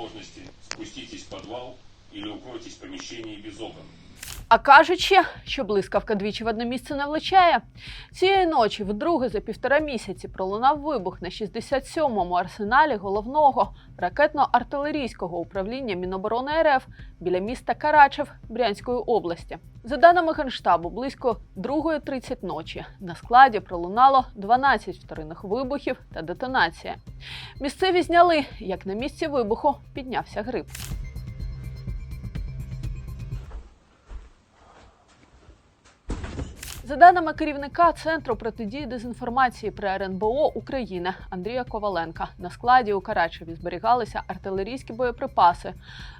возможности, спуститесь в подвал или укройтесь в помещении без окон. А кажуть ще, що блискавка двічі в одне місце не влучає. Цієї ночі, вдруге за півтора місяці, пролунав вибух на 67-му арсеналі головного ракетно-артилерійського управління Міноборони РФ біля міста Карачев Брянської області. За даними Генштабу, близько 2.30 ночі на складі пролунало 12 вторинних вибухів та детонація. Місцеві зняли, як на місці вибуху піднявся гриб. За даними керівника Центру протидії дезінформації при РНБО України Андрія Коваленка, на складі у Карачеві зберігалися артилерійські боєприпаси,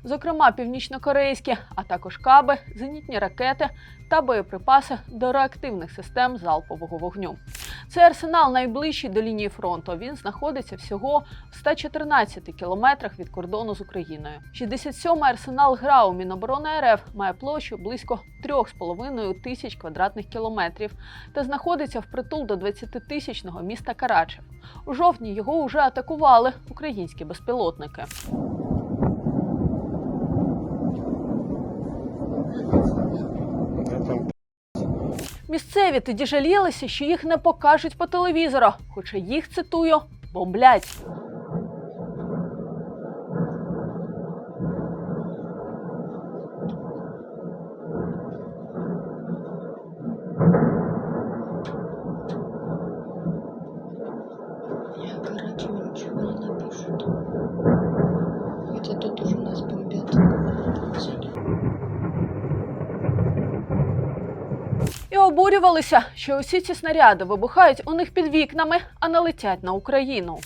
зокрема північнокорейські, а також каби, зенітні ракети та боєприпаси до реактивних систем залпового вогню. Цей арсенал найближчий до лінії фронту. Він знаходиться всього в 114 кілометрах від кордону з Україною. 67-й арсенал ГРАУ Міноборони РФ має площу близько 3,5 тисяч квадратних кілометрів та знаходиться впритул до 20-тисячного міста Карачев. У жовтні його вже атакували українські безпілотники. Місцеві тоді жалілися, що їх не покажуть по телевізору, хоча їх цитую бомблять. І обурювалися, що усі ці снаряди вибухають у них під вікнами, а не летять на Україну.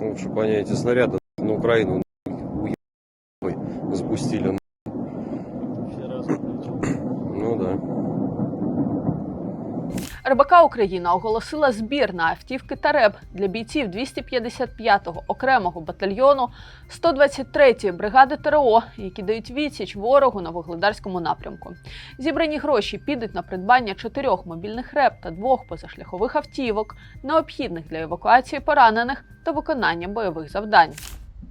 Ну, чтобы они эти снаряды на Украину уеб... запустили. РБК Україна оголосила збір на автівки та РЕБ для бійців 255-го окремого батальйону 123-ї бригади ТРО, які дають відсіч ворогу на вугледарському напрямку. Зібрані гроші підуть на придбання чотирьох мобільних РЕБ та двох позашляхових автівок, необхідних для евакуації поранених та виконання бойових завдань.